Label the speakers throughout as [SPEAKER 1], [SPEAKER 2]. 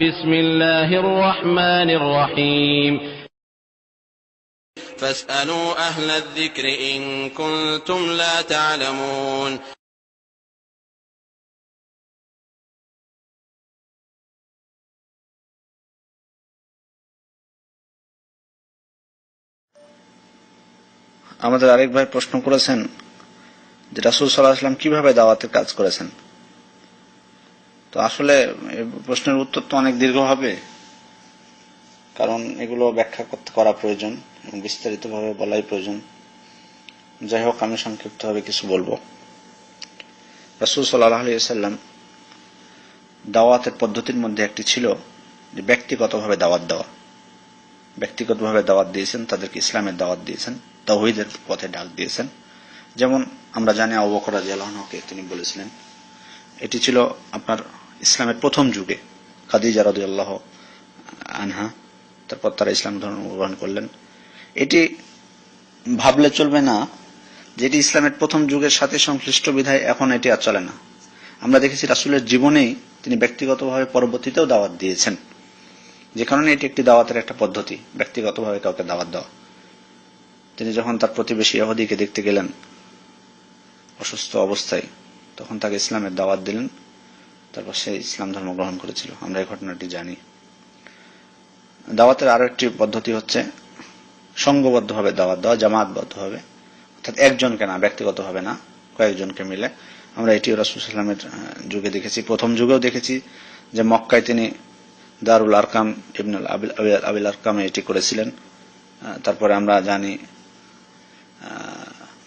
[SPEAKER 1] بسم الله الرحمن الرحيم
[SPEAKER 2] فاسألوا أهل الذكر إن كنتم لا تعلمون
[SPEAKER 3] আমাদের আরেক ভাই প্রশ্ন করেছেন যে রাসুল সাল্লাহ আসলাম কিভাবে দাওয়াতের কাজ করেছেন তো আসলে প্রশ্নের উত্তর তো অনেক দীর্ঘ হবে। কারণ এগুলো ব্যাখ্যা করতে করা প্রয়োজন এবং বিস্তারিতভাবে বলাই প্রয়োজন। যাই হোক, আমি সংক্ষিপ্তভাবে কিছু বলব। রাসুল সাল্লাহ সাল্লাম দাওয়াতের পদ্ধতির মধ্যে একটি ছিল যে ব্যক্তিগতভাবে দাওয়াত দেওয়া। ব্যক্তিগতভাবে দাওয়াত দিয়েছেন, তাদেরকে ইসলামের দাওয়াত দিয়েছেন, তাওহিদের পথে ডাক দিয়েছেন। যেমন আমরা জানি আবু বকর রাদিয়াল্লাহুকে তিনি বলেছিলেন, এটি ছিল আপনার ইসলামের প্রথম যুগে। খাদিজা রাদিয়াল্লাহ আনহা, তারপর তারা ইসলাম ধর্ম গ্রহণ করলেন। এটি ভাবলে চলবে না যেটি ইসলামের প্রথম যুগের সাথে সংশ্লিষ্ট বিধায় এখন এটি আর চলে না। আমরা দেখেছি রাসুলের জীবনেই তিনি ব্যক্তিগতভাবে পরবর্তীতেও দাওয়াত দিয়েছেন। যে কারণে এটি একটি দাওয়াতের একটা পদ্ধতি, ব্যক্তিগতভাবে কাউকে দাওয়াত দেওয়া। তিনি যখন তার প্রতিবেশী ইহুদিকে দেখতে গেলেন অসুস্থ অবস্থায়, তখন তাকে ইসলামের দাওয়াত দিলেন। তারপর সে ইসলাম ধর্ম গ্রহণ করেছিল। আমরা এই ঘটনাটি জানি। দাওয়াতের আরও একটি পদ্ধতি হচ্ছে সংঘবদ্ধভাবে দাওয়াত দেওয়া জামাতবদ্ধভাবে অর্থাৎ একজনকে না, ব্যক্তিগতভাবে না, কয়েকজনকে মিলে। আমরা এটি রাসুলামের যুগে দেখেছি। প্রথম যুগেও দেখেছি যে মক্কায় তিনি দারুল আরকাম ইবনুল আবিল, আবিল- আরকামে এটি করেছিলেন। তারপরে আমরা জানি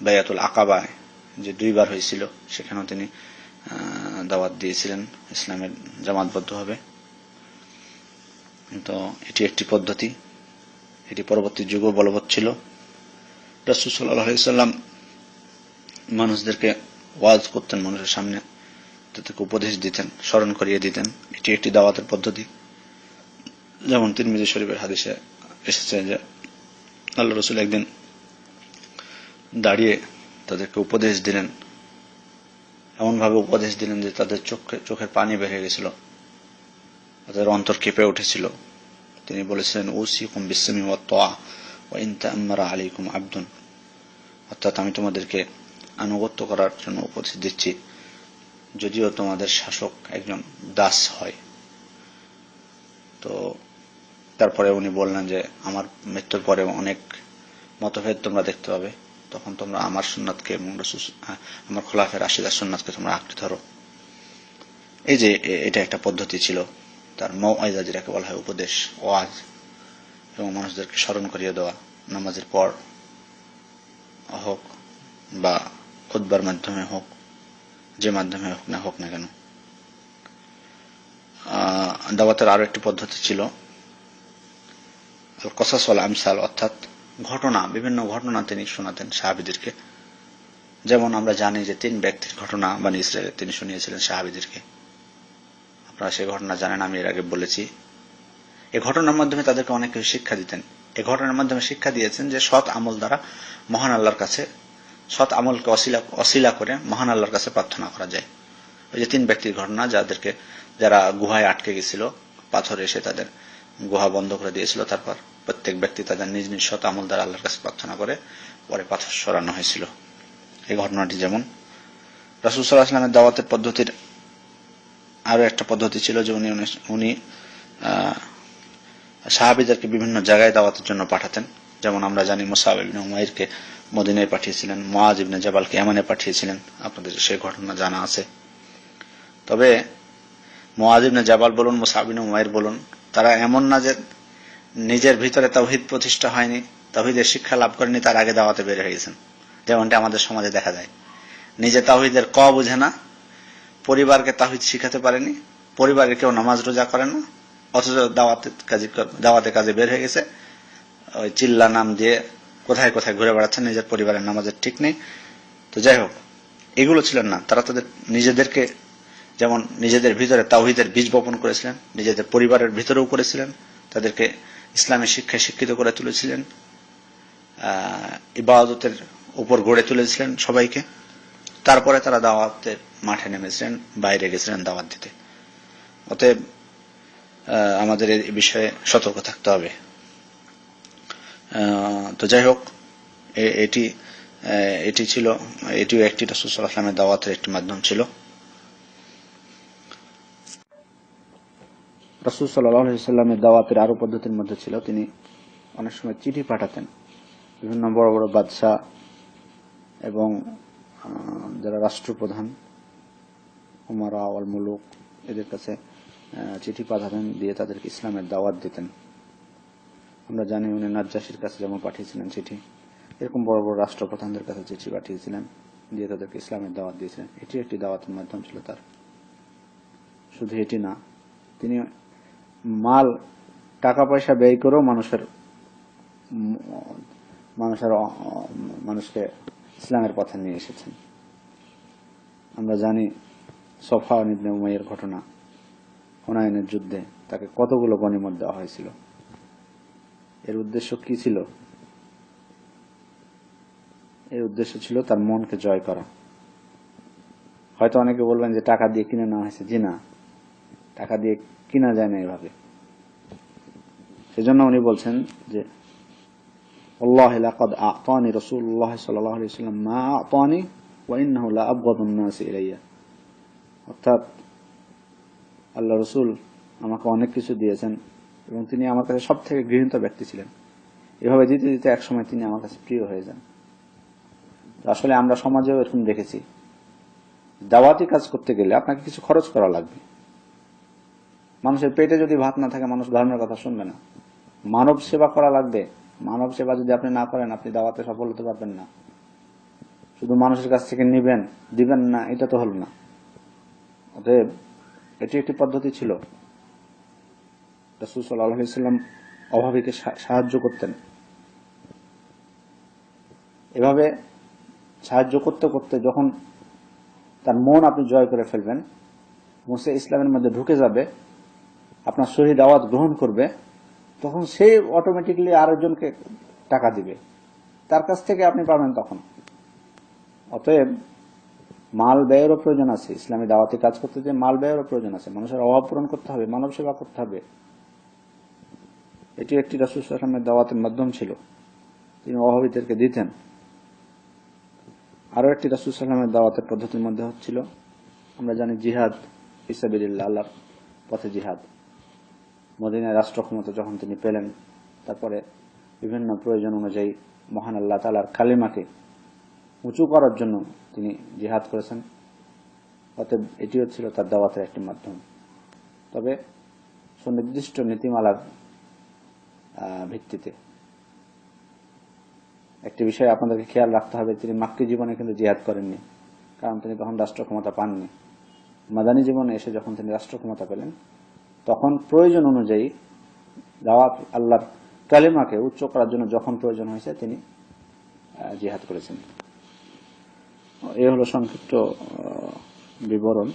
[SPEAKER 3] বেয়াতুল আকাবায় যে দুইবার হয়েছিল, সেখানেও তিনি দাওয়াত দিয়েছিলেন ইসলামের জামাতবদ্ধভাবে। তো এটি একটি পদ্ধতি, এটি পরবর্তী যুগও বলবৎ ছিল। রসুল সাল্লাম মানুষদেরকে ওয়াজ করতেন, মানুষের সামনে তাদেরকে উপদেশ দিতেন, স্মরণ করিয়ে দিতেন। এটি একটি দাওয়াতের পদ্ধতি। যেমন তিরমিজি শরীফের হাদিসে এসেছে যে, আল্লাহ রসুল একদিন দাঁড়িয়ে তাদেরকে উপদেশ দিলেন এমনভাবে উপদেশ দিলেন যে তাদের চোখে, চোখের পানি বেড়ে গেছিল। তাদের অন্তর কেঁপে উঠেছিল। তিনি বলেছিলেন ওসিকুম বিসমি ওয়া তোয়া আম্মারা আলাইকুম আব্দুন। অর্থাৎ আমি তোমাদেরকে আনুগত্য করার জন্য উপদেশ দিচ্ছি। যদিও তোমাদের শাসক একজন দাস হয়। তো তারপরে উনি বললেন যে, আমার মৃত্যুর পরে অনেক মতভেদ তোমরা দেখতে পাবে। তখন তোমরা আমার সুন্নাতকে এবং আমার খোলাফের আশিদার সুন্নাতকে তোমরা আঁকড়ে ধরো। এই যে এটা একটা পদ্ধতি ছিল, তার মৌ মৌআইজা যেটাকে বলা হয় উপদেশ, ওয়াজ, এবং মানুষদেরকে স্মরণ করিয়ে দেওয়া নামাজের পর হোক বা খুদ্বার মাধ্যমে হোক, যে মাধ্যমে হোক না হোক না কেন। দাওয়াতের আরও একটি পদ্ধতি ছিল কসাসল আমসাল অর্থাৎ ঘটনা, বিভিন্ন ঘটনা তিনি শোনাতেন সাহাবিদেরকে। যেমন আমরা জানি যে তিন ব্যক্তির ঘটনা বানি ইসরায়েলে তিনি শুনিয়েছিলেন সাহাবিদেরকে। আপনারা সেই ঘটনা জানেন, আমি এর আগে বলেছি। এই ঘটনার মাধ্যমে তাদেরকে অনেক কিছু শিক্ষা দিতেন। এই ঘটনার মাধ্যমে শিক্ষা দিয়েছেন যে সৎ আমল দ্বারা মহান আল্লাহর কাছে, সৎ আমলকে অশিলা অশিলা করে মহান আল্লাহর কাছে প্রার্থনা করা যায়। ওই যে তিন ব্যক্তির ঘটনা, যাদেরকে, যারা গুহায় আটকে গেছিল, পাথর এসে তাদের গুহা বন্ধ করে দিয়েছিল, তারপর প্রত্যেক ব্যক্তি তাদের নিজ নিজ সৎ আমল দ্বারা আল্লাহর কাছে প্রার্থনা করে, পরে পাথর সরানো হয়েছিল। এই ঘটনাটি যেমন রাসুল সাল্লাহ আসলামের দাওয়াতের পদ্ধতির আরও একটা পদ্ধতি ছিল যে উনি উনি সাহাবিদেরকে বিভিন্ন জায়গায় দাওয়াতের জন্য পাঠাতেন। যেমন আমরা জানি মুসাব ইবনে উমাইরকে মদিনায় পাঠিয়েছিলেন মোয়াজ ইবনে জাবালকে এমানে পাঠিয়েছিলেন। আপনাদের সেই ঘটনা জানা আছে। তবে মোয়াজ ইবনে জাবাল বলুন, মুসাব ইবনে উমাইর বলুন, তারা এমন না যে নিজের ভিতরে তাওহিদ প্রতিষ্ঠা হয়নি, তাওহিদের শিক্ষা লাভ করেনি, তার আগে দাওয়াতে বের হয়ে গেছেন। যেমনটা আমাদের সমাজে দেখা যায়। নিজে তাওহিদের ক বুঝে না, পরিবারকে তাহিদ শিখাতে পারেনি পরিবারে কেউ নামাজ রোজা করে না, অথচ দাওয়াতে কাজে দাওয়াতে কাজে বের হয়ে গেছে। ওই চিল্লা নাম দিয়ে কোথায় কোথায় ঘুরে বেড়াচ্ছেন, নিজের পরিবারের নামাজের ঠিক নেই। তো যাই হোক, এগুলো ছিলেন না। তারা তাদের নিজেদেরকে যেমন নিজেদের ভিতরে তাওহিদের বীজ বপন করেছিলেন, নিজেদের পরিবারের ভিতরেও করেছিলেন, তাদেরকে ইসলামের শিক্ষায় শিক্ষিত করে তুলেছিলেন ইবাদতের উপর গড়ে তুলেছিলেন সবাইকে। তারপরে তারা দাওয়াতের মাঠে নেমেছিলেন, বাইরে গেছিলেন দাওয়াত দিতে। অতএব আমাদের এই বিষয়ে সতর্ক থাকতে হবে। তো যাই হোক, এ- এটি এটি ছিল, এটিও একটি রসুল সাল্লামের দাওয়াতের একটি মাধ্যম ছিল। রসুল সাল্লামের দাওয়াতের আরও পদ্ধতির মধ্যে ছিল। তিনি অনেক সময় চিঠি পাঠাতেন। বিভিন্ন বড় বড় বাদশাহ এবং যারা রাষ্ট্রপ্রধান, উমারা আওয়াল মুলুক, এদের কাছে চিঠি পাঠাতেন, দিয়ে তাদেরকে ইসলামের দাওয়াত দিতেন। আমরা জানি উনি নাজ্জাসির কাছে যেমন পাঠিয়েছিলেন চিঠি, এরকম বড় বড় রাষ্ট্রপ্রধানদের কাছে চিঠি পাঠিয়েছিলেন, দিয়ে তাদেরকে ইসলামের দাওয়াত দিয়েছিলেন। এটি একটি দাওয়াতের মাধ্যম ছিল তার। শুধু এটি না, তিনি মাল টাকা পয়সা ব্যয় করেও মানুষের মানুষের মানুষকে ইসলামের পথে নিয়ে এসেছেন। আমরা জানি সফা নিবনে উমাইয়ের ঘটনা হুনায়নের যুদ্ধে তাকে কতগুলো গনিমত দেওয়া হয়েছিল। এর উদ্দেশ্য কি ছিল? এর উদ্দেশ্য ছিল তার মনকে জয় করা। হয়তো অনেকে বলবেন যে টাকা দিয়ে কিনে নেওয়া হয়েছে, জি না। টাকা দিয়ে কিনা যায় না এভাবে সেজন্য উনি বলছেন যে والله لقد أعطاني رسول الله صلى الله عليه وسلم ما أعطاني وإنه لأبغض الناس إلي অর্থাৎ আল্লাহ রসুল আমাকে অনেক কিছু দিয়েছেন এবং তিনি আমার কাছে সব থেকে গৃহীত ব্যক্তি ছিলেন এভাবে দিতে দিতে একসময় তিনি আমার কাছে প্রিয় হয়ে যান তো আসলে আমরা সমাজেও এরকম দেখেছি দাওয়াতি কাজ করতে গেলে আপনাকে কিছু খরচ করা লাগবে মানুষের পেটে যদি ভাত না থাকে, মানুষ ধর্মের কথা শুনবে না। মানব সেবা করা লাগবে। মানব সেবা যদি আপনি না করেন, আপনি দাওয়াতে সফল হতে পারবেন না। শুধু মানুষের কাছ থেকে নিবেন, দিবেন না, এটা তো হলো না। অতএব, এটি একটি পদ্ধতি ছিল। রসুল সাল্লাম অভাবীকে সাহায্য করতেন। এভাবে সাহায্য করতে করতে যখন তার মন আপনি জয় করে ফেলবেন, মুসে ইসলামের মধ্যে ঢুকে যাবে আপনার শহীদ আওয়াজ গ্রহণ করবে, তখন সে অটোমেটিকলি আরেকজনকে টাকা দিবে। তার কাছ থেকে আপনি পাবেন তখন। অতএব মাল ব্যয়েরও প্রয়োজন আছে। ইসলামী দাওয়াতে কাজ করতে যে মাল ব্যয়েরও প্রয়োজন আছে। মানুষের অভাব পূরণ করতে হবে, মানব সেবা করতে হবে। এটি একটি রাসুল সাল্লামের দাওয়াতের মাধ্যম ছিল। তিনি অভাবীদেরকে দিতেন। আরও একটি রাসুল দাওয়াতের পদ্ধতির মধ্যে হচ্ছিল, আমরা জানি জিহাদ ইসাবিল্লা আল্লাহর পথে জিহাদ। মদিনায় রাষ্ট্র ক্ষমতা যখন তিনি পেলেন, তারপরে বিভিন্ন প্রয়োজন অনুযায়ী মহান আল্লাহ তালার কালিমাকে উঁচু করার জন্য তিনি জিহাদ করেছেন। অতএব এটিও ছিল তার দাওয়াতের একটি মাধ্যম। তবে সুনির্দিষ্ট নীতিমালার ভিত্তিতে একটি বিষয় আপনাদেরকে খেয়াল রাখতে হবে, তিনি মাক্কি জীবনে কিন্তু জিহাদ করেননি, কারণ তিনি তখন রাষ্ট্র ক্ষমতা পাননি। মাদানী জীবনে এসে যখন তিনি রাষ্ট্র ক্ষমতা পেলেন তখন প্রয়োজন অনুযায়ী দাওয়াত আল্লাহর কালিমাকে উচ্চ করার জন্য যখন প্রয়োজন হয়েছে তিনি জিহাদ করেছেন। এ হলো সংক্ষিপ্ত বিবরণ।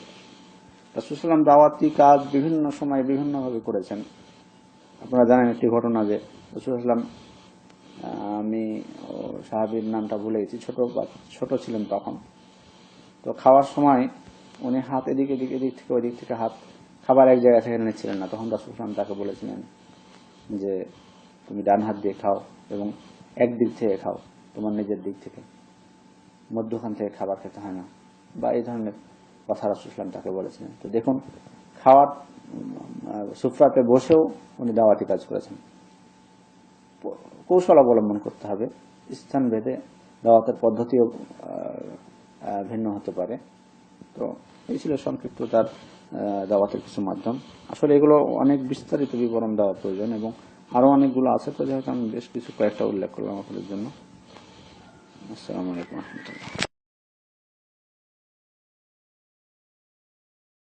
[SPEAKER 3] রাসুসাল্লাম দাওয়াতি কাজ বিভিন্ন সময় বিভিন্নভাবে করেছেন। আপনারা জানেন একটি ঘটনা যে রসুলাম আমি সাহাবির নামটা ভুলে গেছি, ছোট ছোট ছিলেন তখন। তো খাওয়ার সময় উনি হাত এদিক এদিক এদিক থেকে ওই দিক থেকে হাত খাবার এক জায়গা থেকে নিচ্ছিলেন না। তখন রাসুলাম তাকে বলেছিলেন যে, তুমি ডান হাত দিয়ে খাও এবং এক দিক থেকে খাও। তোমার নিজের দিক থেকে। মধ্যখান থেকে খাবার খেতে হয় না। বা এই ধরনের কথা রাসুলাম তাকে বলেছিলেন। তো দেখুন, খাওয়ার সুফরাতে বসেও উনি দাওয়াতি কাজ করেছেন। কৌশল অবলম্বন করতে হবে। স্থান ভেদে দাওয়াতের পদ্ধতিও ভিন্ন হতে পারে। তো এই ছিল সংক্ষিপ্ত তার দাওয়াতের কিছু মাধ্যম। আসলে এগুলো অনেক বিস্তারিত বিবরণ দেওয়া প্রয়োজন এবং আরও অনেকগুলো আছে তো যাই আমি বেশ কিছু কয়েকটা উল্লেখ করলাম আপনাদের জন্য। আসসালামু আলাইকুম রহমতুল্লাহ।